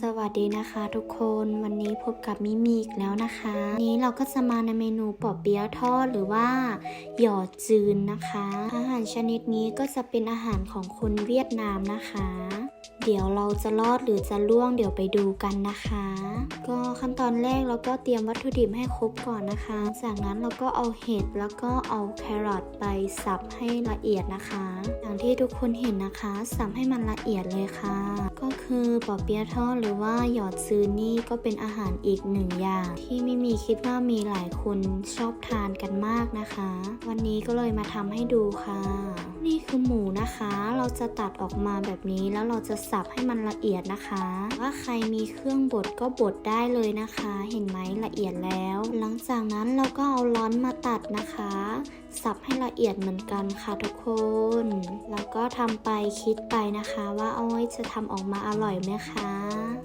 สวัสดีนะคะทุกคนวันนี้พบกับมิมิกแล้วนะคะวันนี้เราก็จะมาในเมนูปอเปี๊ยะทอดหรือว่า หยอดจืนนะคะ อาหารชนิดนี้ก็จะเป็นอาหารของคนเวียดนามนะคะ เดี๋ยวเราจะรอดหรือจะล่วงเดี๋ยวไปดูกันนะคะ ก็ขั้นตอนแรกเราก็เตรียมวัตถุดิบให้ครบก่อนนะคะ จากนั้นเราก็เอาเห็ดแล้วก็เอาแครอทไปสับให้ละเอียดนะคะ อย่างที่ทุกคนเห็นนะคะ สับให้มันละเอียดเลยค่ะ ก็คือปอเปี๊ยะทอดหรือว่าหยอดซื้อนี่ก็เป็นอาหารอีกหนึ่งอย่าง ที่ไม่มีคิดว่ามีหลายคนชอบทานกันมากนะคะ วันนี้ก็เลยมาทำให้ดูค่ะ นี่คือหมูนะคะ เราจะตัดออกมาแบบนี้แล้วเราจะสับให้มันละเอียดนะคะ ว่าใครมีเครื่องบดก็บดได้เลยนะคะ เห็นไหมละเอียดแล้ว หลังจากนั้นเราก็เอาร้อนมาตัดนะคะ สับให้ละเอียดเหมือนกันค่ะทุกคน แล้วก็ทำไปคิดไปนะคะ ว่าเอาไว้จะทำออกมาอร่อยไหมคะ